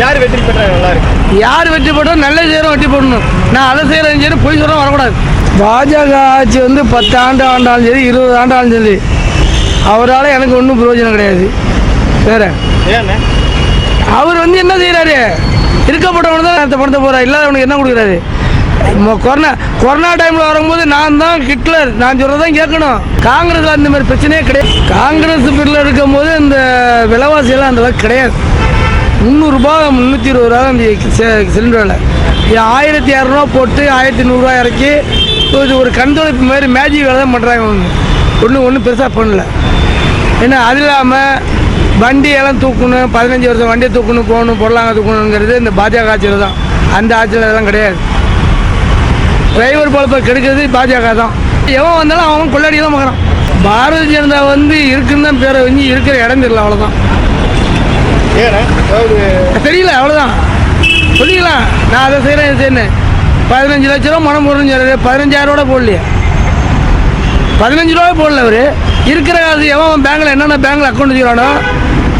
யார் வெற்றி பெற்றா நல்லா இருக்கு யார் வெற்றி போட்டாலும் நல்ல செய்கிறோம் வெற்றி போடணும் நான் அதை செய்கிறேன் சரி பொய் சொல்கிறோம் வரக்கூடாது. பாஜக ஆட்சி வந்து பத்து ஆண்டு ஆண்டாலும் சரி இருபது ஆண்டாலும் சரி அவரால் எனக்கு ஒன்றும் பிரயோஜனம் கிடையாது. வேற? அவர் வந்து என்ன செய்கிறாரு இருக்கப்பட்டவனு தான் அந்த பணத்தை போகிறார் இல்லாதவனுக்கு என்ன கொடுக்குறாரு? கொரோனா கொரோனா டைமில் வரும்போது நான் தான் ஹிட்லர். நான் சொல்கிறதான் கேட்கணும். காங்கிரஸில் அந்த மாதிரி பிரச்சனையே கிடையாது. காங்கிரஸ் பிரில் இருக்கும்போது இந்த விலைவாசியெல்லாம் அந்த அளவுக்கு கிடையாது. முந்நூறுரூபா முந்நூற்றி இருபது ரூபா இந்த சிலிண்டர் விலை. ஆயிரத்தி இரநூறுவா போட்டு ஆயிரத்தி நூறுரூவா இறக்கி இது ஒரு கண்தொழிப்பு மாதிரி மேஜிக் வேலை தான் பண்ணுறாங்க ஒன்று ஒன்றும் ஒன்றும் பெருசாக பண்ணல. ஏன்னா அது இல்லாமல் வண்டியெல்லாம் தூக்கணும் பதினஞ்சு வருஷம் வண்டியை தூக்கணும் போகணும் பொருளாங்க தூக்கணுங்கிறது இந்த பாஜக ஆட்சியில் தான். அந்த ஆட்சியில் அதெல்லாம் கிடையாது. டிரைவர் பொழப்பை கெடுக்கிறது பாஜக தான். எவன் வந்தாலும் அவன் கொள்ளாடி தான் பார்க்குறான் பாரதிய ஜனதா வந்து இருக்குன்னு தான் பேரை வந்து இருக்கிற இடம் தெரியல அவ்வளோதான் தெரியல அவ்வளோதான் சொல்லிக்கலாம். நான் அதை செய்கிறேன் இது செய்யணும் பதினஞ்சு லட்ச ரூபா மனம் பதினஞ்சாயிரம் ரூபா போடலையே. பதினஞ்சு ரூபா போடல அவர். இருக்கிற காசு எவன் பேங்க்கில் என்னென்ன பேங்க்கில் அக்கௌண்ட் வச்சுக்கிறானோ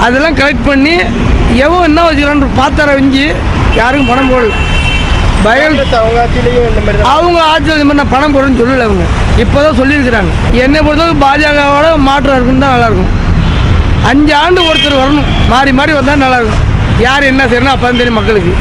அதெல்லாம் கலெக்ட் பண்ணி எவன் என்ன வச்சுக்கிறான்னு பார்த்தார வஞ்சி யாருக்கும் பணம் போடல. தான் அவங்க ஆட்சியில் இந்த மாதிரி நான் பணம் போடுறேன்னு சொல்லல அவங்க. இப்போ தான் சொல்லியிருக்கிறாங்க. என்னை பொறுத்தவரைக்கும் பாஜகவோட மாற்றம் இருக்குன்னு தான் நல்லாயிருக்கும். அஞ்சு ஆண்டு ஒருத்தர் வரணும். மாறி மாறி வந்தால் நல்லாயிருக்கும் யார் என்ன செய்யணும் அப்போ தெரியும் மக்களுக்கு.